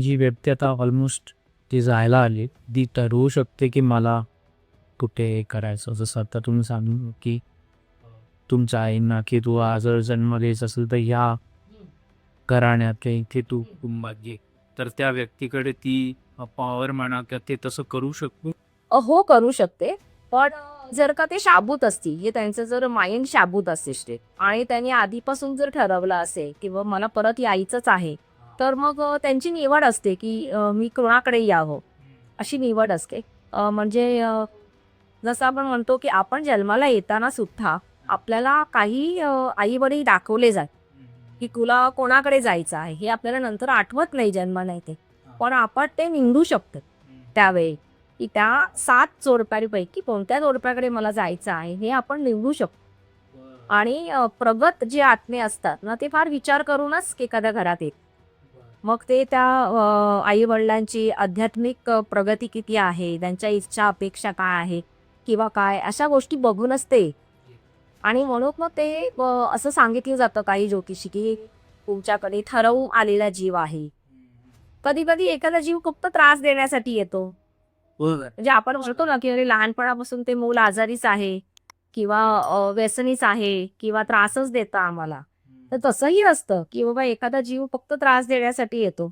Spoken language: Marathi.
जी व्यक्ती आता ऑलमोस्ट ती जायला आली ती ठरवू शकते की मला कुठे करायचं. जसं आता तुम्ही सांगू की तुमच्या आईंना की तू आज जर जन्म घ्यायचा असेल तर ह्या घराण्यात किंवा इथे तू कुटुंबात घे. तर त्या व्यक्तीकडे ती पॉवर म्हणा किंवा ते तसं करू शकतो हो करू शकते. पण जर का ते शाबूत असतील हे त्यांचं जर माइंड शाबूत असते आणि त्यांनी आधीपासून जर ठरवलं असेल किंवा मला परत यायचंच आहे तर मग त्यांची निवड असते की मी कोणाकडे यावं? अशी निवड असते. म्हणजे जसं आपण म्हणतो की आपण जन्माला येताना सुद्धा आपल्याला काही आई वडील दाखवले जात की तुला कोणाकडे जायचं आहे हे आपल्याला नंतर आठवत नाही जन्माला येते पण आपण ते निवडू शकतो. त्यावेळी की त्या सात चोरप्यांपैकी कोणत्या चोरप्याकडे मला जायचं आहे हे आपण निवडू शकतो. आणि प्रगत जे आत्मे असतात ना ते फार विचार करूनच एखाद्या घरात येत मग ते त्या आई वडिलांची आध्यात्मिक प्रगती किती आहे? त्यांच्या इच्छा अपेक्षा काय आहे? किंवा काय? अशा गोष्टी बघूनच ते. आणि म्हणून मग ते असं सांगितलं जातं काही ज्योतिषी की तुमच्याकडे ठरवून आलेला जीव आहे. कधी कधी एखादा जीव फक्त त्रास देण्यासाठी येतो. म्हणजे आपण म्हणतो ना की अरे लहानपणापासून ते मूल आजारीच आहे किंवा व्यसनीच आहे किंवा त्रासच देतं आम्हाला. तर तसंही असतं की बाबा एखादा जीव फक्त त्रास देण्यासाठी येतो.